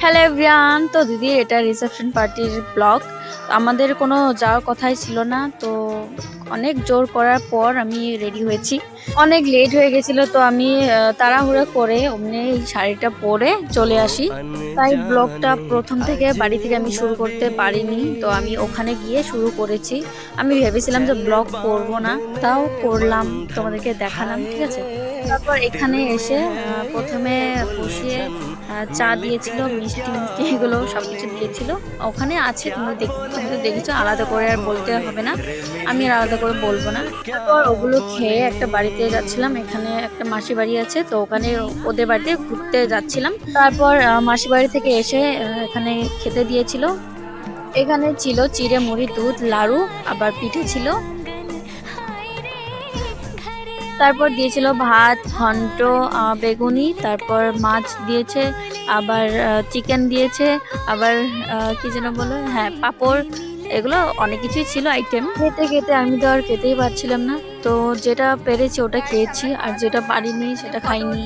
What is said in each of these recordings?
Hello everyone তো দিদি, এটা রিসেপশন পার্টির ব্লগ আমাদের কোনো যাওয়ার কথাই ছিল না, তো অনেক জোর করার পর আমি রেডি হয়েছি। অনেক লেট হয়ে গেছিল, তো আমি তাড়াহুড়া করে অমনি এই শাড়িটা পরে চলে আসি। তাই ব্লগটা প্রথম থেকে বাড়ি থেকে আমি শুরু করতে পারিনি, তো আমি ওখানে গিয়ে শুরু করেছি। আমি ভেবেছিলাম যে ব্লগ করব না, তাও করলাম, তোমাদেরকে দেখালাম, ঠিক আছে? তারপর এখানে এসে প্রথমে বসিয়ে চা দিয়েছিল, মিষ্টি মিষ্টি এগুলো সব কিছু দিয়েছিল। ওখানে আছে, তুমি দেখ দেখেছ, আলাদা করে আর বলতে হবে না। আমি আর আলাদা করে বলব না। তারপর ওগুলো খেয়ে একটা বাড়িতে যাচ্ছিলাম। এখানে একটা মাসি বাড়ি আছে, তো ওখানে ওদের বাড়িতে ঘুরতে যাচ্ছিলাম। তারপর মাসি বাড়ি থেকে এসে এখানে খেতে দিয়েছিল। এখানে ছিল চিড়ে মুড়ি, দুধ, লাড়ু, আবার পিঠে ছিল। তারপর দিয়েছিল ভাত, ঘন্ট বেগুনি, তারপর মাছ দিয়েছে, আবার চিকেন দিয়েছে, আবার কি যেন বলো হ্যাঁ পাঁপড়, এগুলো অনেক কিছুই ছিল আইটেম খেতে খেতে আমি তো আর খেতেই পারছিলাম না। তো যেটা পেরেছি ওটা খেয়েছি, আর যেটা পারিনি সেটা খাইনি।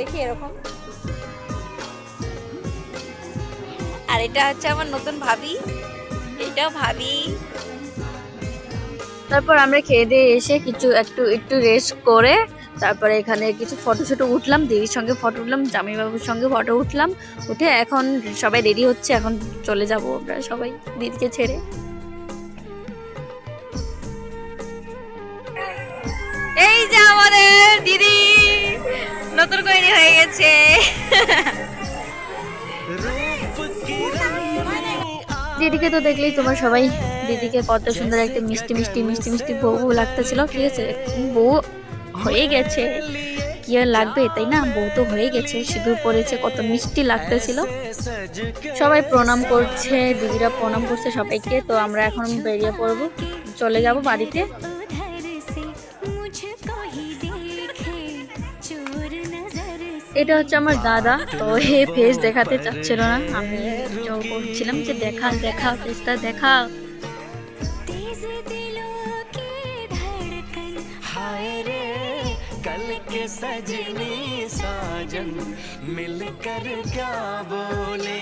দেখি এরকম। আর এটা হচ্ছে আমার নতুন ভাবি। এটাও ভাবি। তারপর আমরা খেয়ে দিয়ে এসে কিছু একটু একটু রেস্ট করে তারপরে এখানে কিছু ফটো শটো উঠলাম, দিদির সঙ্গে ফটো উঠলাম, জামাইবাবুর সঙ্গে ফটো উঠলাম, উঠে এখন সবাই রেডি হচ্ছে, এখন চলে যাব আমরা সবাই দিদিকে ছেড়ে। এই যে আমাদের দিদি, নতুন করে হয়ে গেছে। দিদিকে তো দেখলেই তোমার সবাই দিদিকে কত সুন্দর একটা মিষ্টি মিষ্টি মিষ্টি মিষ্টি বউ লাগতেছিল। ঠিক আছে বউ হয়ে গেছে। কি আর লাগবে, তাই না? বউ তো হয়ে গেছে, সিঁদুর পরেছে, কত মিষ্টি লাগতেছিল। সবাই প্রণাম করছে, দিদিরা প্রণাম করছে সবাইকে। তো আমরা এখন বেরিয়ে পড়ব। চলে যাব বাড়িতে। এটা হচ্ছে আমার দাদা তো এ ফেস দেখাতে চাচ্ছিল না আমি জোর করছিলাম যে দেখা দেখা ফেসটা দেখা हाय रे कल के सजनी साजन मिलकर क्या बोले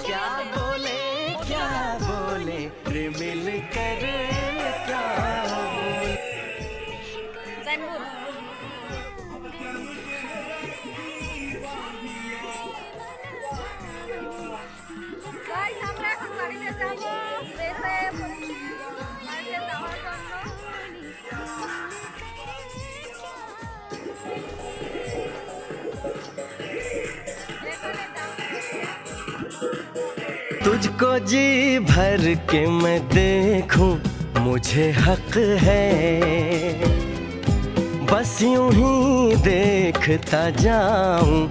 क्या बोले क्या बोले रे मिलकर क्या बोले Guys, আমরা এখন বাড়িতে যাবো বের হয়ে পড়েছি বাড়িতে যাওয়ার জন্য तुझको जी भर के मैं देखूं मुझे हक है बस यूँ ही देखता जाऊँ